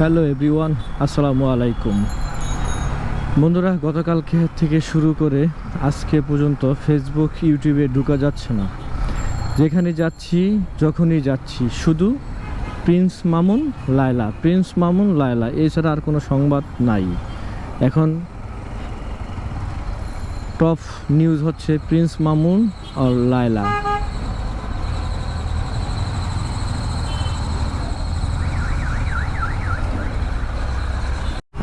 Hello everyone, আসসালামু আলাইকুম। বন্ধুরা, গতকালকে থেকে শুরু করে আজকে পর্যন্ত ফেসবুক ইউটিউবে ঢুকা যাচ্ছে না। যেখানে যাচ্ছি, যখনই যাচ্ছি, শুধু প্রিন্স মামুন লায়লা প্রিন্স মামুন লায়লা এছাড়া আর কোনো সংবাদ নাই। এখন টপ নিউজ হচ্ছে প্রিন্স মামুন আর লায়লা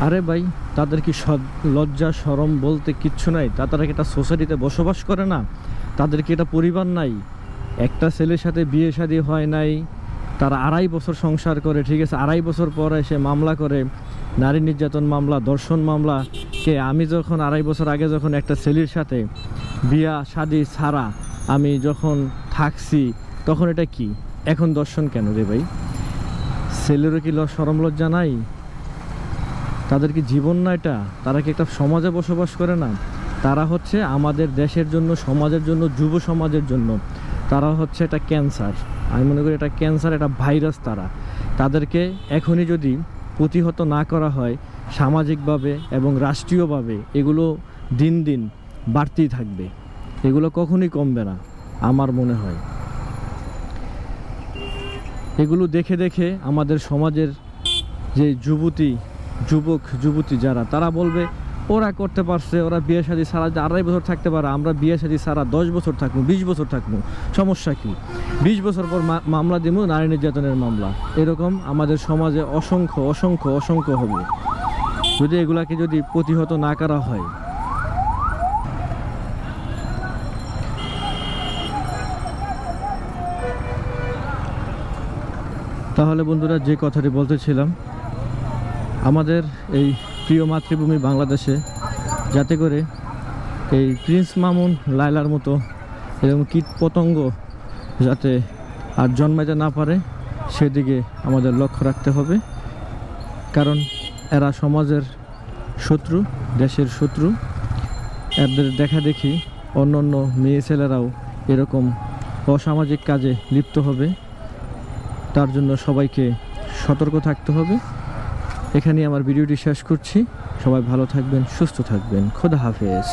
আরে ভাই, তাদের কি লজ্জা সরম বলতে কিচ্ছু নাই? তা তারা কি একটা সোসাইটিতে বসবাস করে না? তাদের কি এটা পরিবার নাই? একটা ছেলের সাথে বিয়ে শাদী হয় নাই, তারা আড়াই বছর সংসার করে, ঠিক আছে? আড়াই বছর পর এসে মামলা করে, নারী নির্যাতন মামলা, দর্শন মামলা, কে আমি যখন আড়াই বছর আগে যখন একটা ছেলের সাথে বিয়া শাদী ছাড়া আমি যখন থাকছি, তখন এটা কি? এখন দর্শন কেন রে ভাই? ছেলেরও কি সরম লজ্জা নাই? তাদের কি জীবন না এটা, তারা কি একটা সমাজে বসবাস করে না? তারা হচ্ছে আমাদের দেশের জন্য, সমাজের জন্য, যুব সমাজের জন্য, তারা হচ্ছে এটা ক্যান্সার। আমি মনে করি এটা ক্যান্সার, এটা ভাইরাস তারা। তাদেরকে এখনই যদি প্রতিহত না করা হয়, সামাজিকভাবে এবং রাষ্ট্রীয়ভাবে এগুলো দিন দিন বাড়তেই থাকবে। এগুলো কখনই কমবে না, আমার মনে হয়। এগুলো দেখে দেখে আমাদের সমাজের যে যুবতী যুবক, যুবতী যারা, তারা বলবে, ওরা করতে পারছে, ওরা বিয়ে শাদী সারা আড়াই বছর থাকতে পারে, আমরা বিয়ে শাদী সারা দশ বছর থাকব, বিশ বছর থাকব। সমস্যা কি? বিশ বছর পর মামলা দিব নারী নির্যাতনের মামলা। এরকম আমাদের সমাজে অসংখ্য অসংখ্য অসংখ্য হবে। যদি এগুলাকে যদি প্রতিহত না করা হয়। তাহলে বন্ধুরা, যে কথাটি বলতেছিলাম আমাদের এই প্রিয় মাতৃভূমি বাংলাদেশে যাতে করে এই প্রিন্স মামুন লায়লার মতো এরকম কীট পতঙ্গ যাতে আর জন্মাইতে না পারে, সেদিকে আমাদের লক্ষ্য রাখতে হবে। কারণ এরা সমাজের শত্রু, দেশের শত্রু। এদের দেখা দেখি অন্য অন্য মেয়ে ছেলেরাও এরকম অসামাজিক কাজে লিপ্ত হবে। তার জন্য সবাইকে সতর্ক থাকতে হবে। এখানেই আমার ভিডিওটি শেষ করছি। সবাই ভালো থাকবেন সুস্থ থাকবেন। খোদা হাফেজ।